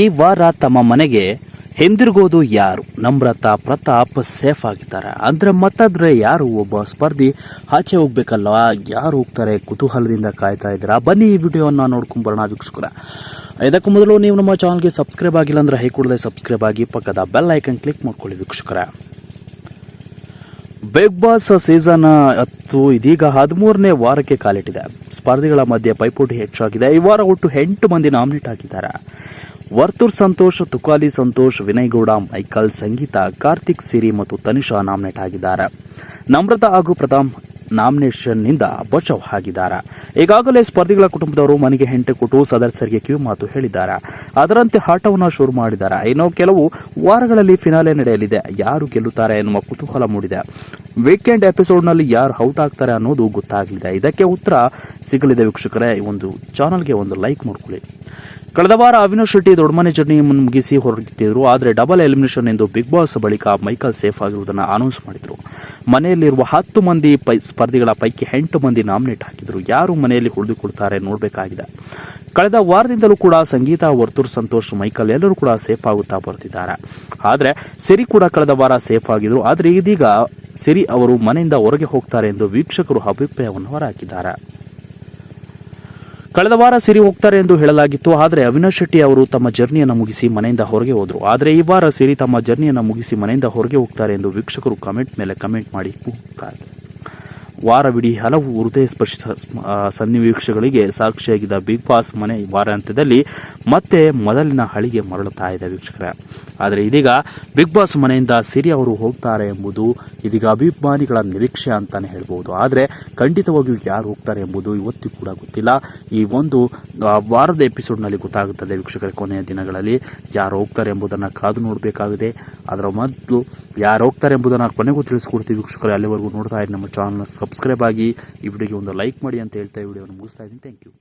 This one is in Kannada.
ಈ ವಾರ ತಮ್ಮ ಮನೆಗೆ ಹಿಂದಿರುಗೋದು ಯಾರು? ನಮ್ರತಾ ಪ್ರತಾಪ್ ಸೇಫ್ ಆಗಿದ್ದಾರೆ. ಅಂದ್ರೆ ಮತ್ತಾದ್ರೆ ಯಾರು ಒಬ್ಬ ಸ್ಪರ್ಧಿ ಆಚೆ ಹೋಗ್ಬೇಕಲ್ಲ? ಯಾರು ಹೋಗ್ತಾರೆ? ಕುತೂಹಲದಿಂದ ಕಾಯ್ತಾ ಇದ್ದೀರಾ? ಬನ್ನಿ ಈ ವಿಡಿಯೋನ ನೋಡ್ಕೊಂಡ್ ಬರೋಣ ವೀಕ್ಷಕರ. ಇದಕ್ಕೂ ಮೊದಲು ನೀವು ನಮ್ಮ ಚಾನಲ್ಗೆ ಸಬ್ಸ್ಕ್ರೈಬ್ ಆಗಿಲ್ಲ ಅಂದ್ರೆ ಹೈ ಸಬ್ಸ್ಕ್ರೈಬ್ ಆಗಿ ಪಕ್ಕದ ಬೆಲ್ ಐಕನ್ ಕ್ಲಿಕ್ ಮಾಡ್ಕೊಳ್ಳಿ ವೀಕ್ಷಕರ. ಬಿಗ್ ಬಾಸ್ ಸೀಸನ್ ಹತ್ತು ಇದೀಗ ಹದಿಮೂರನೇ ವಾರಕ್ಕೆ ಕಾಲಿಟ್ಟಿದೆ. ಸ್ಪರ್ಧಿಗಳ ಮಧ್ಯೆ ಪೈಪೋಟಿ ಹೆಚ್ಚಾಗಿದೆ. ಈ ವಾರ ಒಟ್ಟು ಎಂಟು ಮಂದಿ ನಾಮಿನೇಟ್ ಆಗಿದ್ದಾರೆ. ವರ್ತೂರ್ ಸಂತೋಷ್, ತುಕಾಲಿ ಸಂತೋಷ್, ವಿನಯ್ ಗೌಡ, ಮೈಕಲ್ ಸಂಗೀತ, ಕಾರ್ತಿಕ್ ಸಿರಿ ಮತ್ತು ತನಿಷಾ ನಾಮಿನೇಟ್ ಆಗಿದ್ದಾರೆ. ನಮ್ರತಾ ಹಾಗೂ ಪ್ರಥಮ್ ನಾಮಿನೇಷನ್ನಿಂದ ಬಚಾವ್ ಆಗಿದ್ದಾರೆ ಈಗಾಗಲೇ ಸ್ಪರ್ಧಿಗಳ ಕುಟುಂಬದವರು ಮನೆಗೆ ಹೆಂಟೆ ಕೊಟ್ಟು ಸದಸ್ಯರಿಗೆ ಕಿವಿ ಮಾತು ಹೇಳಿದ್ದಾರೆ. ಅದರಂತೆ ಆಟವನ್ನು ಶುರು ಮಾಡಿದ್ದಾರೆ. ಇನ್ನು ಕೆಲವು ವಾರಗಳಲ್ಲಿ ಫಿನಾಲೆ ನಡೆಯಲಿದೆ. ಯಾರು ಗೆಲ್ಲುತ್ತಾರೆ ಎನ್ನುವ ಕುತೂಹಲ ಮೂಡಿದೆ. ವೀಕೆಂಡ್ ಎಪಿಸೋಡ್ನಲ್ಲಿ ಯಾರು ಔಟ್ ಆಗ್ತಾರೆ ಅನ್ನೋದು ಗೊತ್ತಾಗಲಿದೆ. ಇದಕ್ಕೆ ಉತ್ತರ ಸಿಗಲಿದೆ ವೀಕ್ಷಕರೇ. ಈ ಒಂದು ಚಾನಲ್ಗೆ ಒಂದು ಲೈಕ್ ಮಾಡ್ಕೊಳ್ಳಿ. ಕಳೆದ ವಾರ ಅವಿನಾಶ್ ಶೆಟ್ಟಿ ದೊಡ್ಡಮನೆ ಜರ್ನಿ ಮುಗಿಸಿ ಹೊರಟಿದ್ರು ಆದರೆ ಡಬಲ್ ಎಲಿಮಿನೇಷನ್ ಎಂದು ಬಿಗ್ ಬಾಸ್ ಬಳಿಕ ಮೈಕಲ್ ಸೇಫ್ ಆಗಿರುವುದನ್ನು ಅನೌನ್ಸ್ ಮಾಡಿದರು. ಮನೆಯಲ್ಲಿರುವ ಹತ್ತು ಮಂದಿ ಸ್ಪರ್ಧಿಗಳ ಪೈಕಿ ಎಂಟು ಮಂದಿ ನಾಮಿನೇಟ್ ಹಾಕಿದರು ಯಾರು ಮನೆಯಲ್ಲಿ ಉಳಿದುಕೊಳ್ತಾರೆ ನೋಡಬೇಕಾಗಿದೆ. ಕಳೆದ ವಾರದಿಂದಲೂ ಕೂಡ ಸಂಗೀತ, ವರ್ತೂರ್ ಸಂತೋಷ್, ಮೈಕಲ್ ಎಲ್ಲರೂ ಕೂಡ ಸೇಫ್ ಆಗುತ್ತಾ ಬರ್ತಿದ್ದಾರೆ ಆದರೆ ಸಿರಿ ಕೂಡ ಕಳೆದ ವಾರ ಸೇಫ್ ಆಗಿದ್ರು. ಆದರೆ ಇದೀಗ ಸಿರಿ ಅವರು ಮನೆಯಿಂದ ಹೊರಗೆ ಹೋಗ್ತಾರೆ ಎಂದು ವೀಕ್ಷಕರು ಅಭಿಪ್ರಾಯವನ್ನು ಹೊರಹಾಕಿದ್ದಾರೆ. ಕಳೆದ ವಾರ ಸಿರಿ ಹೋಗ್ತಾರೆ ಎಂದು ಹೇಳಲಾಗಿತ್ತು, ಆದರೆ ಅವಿನಾಶ್ ಶೆಟ್ಟಿ ಅವರು ತಮ್ಮ ಜರ್ನಿಯನ್ನು ಮುಗಿಸಿ ಮನೆಯಿಂದ ಹೊರಗೆ ಹೋದರು. ಆದರೆ ಈ ವಾರ ಸಿರಿ ತಮ್ಮ ಜರ್ನಿಯನ್ನು ಮುಗಿಸಿ ಮನೆಯಿಂದ ಹೊರಗೆ ಹೋಗ್ತಾರೆ ಎಂದು ವೀಕ್ಷಕರು ಕಮೆಂಟ್ ಮೇಲೆ ಕಮೆಂಟ್ ಮಾಡಿ ವಾರವಿಡೀ ಹಲವು ಹೃದಯ ಸ್ಪರ್ಶ ಸನ್ನಿವೇಶಗಳಿಗೆ ಸಾಕ್ಷಿಯಾಗಿದ್ದ ಬಿಗ್ ಬಾಸ್ ಮನೆ ವಾರಾಂತ್ಯದಲ್ಲಿ ಮತ್ತೆ ಮೊದಲಿನ ಹಳಿಗೆ ಮರಳುತ್ತಾ ಇದೆ ವೀಕ್ಷಕರ. ಆದರೆ ಇದೀಗ ಬಿಗ್ ಬಾಸ್ ಮನೆಯಿಂದ ಸಿರಿ ಅವರು ಹೋಗ್ತಾರೆ ಎಂಬುದು ಇದೀಗ ಅಭಿಮಾನಿಗಳ ನಿರೀಕ್ಷೆ ಅಂತಾನೆ ಹೇಳ್ಬೋದು. ಆದರೆ ಖಂಡಿತವಾಗಿಯೂ ಯಾರು ಹೋಗ್ತಾರೆ ಎಂಬುದು ಇವತ್ತು ಕೂಡ ಗೊತ್ತಿಲ್ಲ. ಈ ಒಂದು ವಾರದ ಎಪಿಸೋಡ್ನಲ್ಲಿ ಗೊತ್ತಾಗುತ್ತದೆ ವೀಕ್ಷಕರ, ಕೊನೆಯ ದಿನಗಳಲ್ಲಿ ಯಾರು ಹೋಗ್ತಾರೆ ಎಂಬುದನ್ನು ಕಾದು ನೋಡಬೇಕಾಗಿದೆ. ಅದರ ಮೊದಲು ಯಾರು ಹೋಗ್ತಾರೆ ಎಂಬುದನ್ನು ಕೊನೆಗೂ ತಿಳಿಸ್ಕೊಡ್ತೀವಿ ವೀಕ್ಷಕರು. ಅಲ್ಲಿವರೆಗೂ ನೋಡ್ತಾ ಇರಿ ನಮ್ಮ ಚಾನಲ್ನ ಸಬ್ಸ್ಕ್ರೈಬ್ ಆಗಿ ಈ ವಿಡಿಯೋಗೆ ಒಂದು ಲೈಕ್ ಮಾಡಿ ಅಂತ ಹೇಳ್ತಾ ಈ ವಿಡಿಯೋನ ಮುಗಿಸ್ತಾ ಇದ್ದೀನಿ. Thank you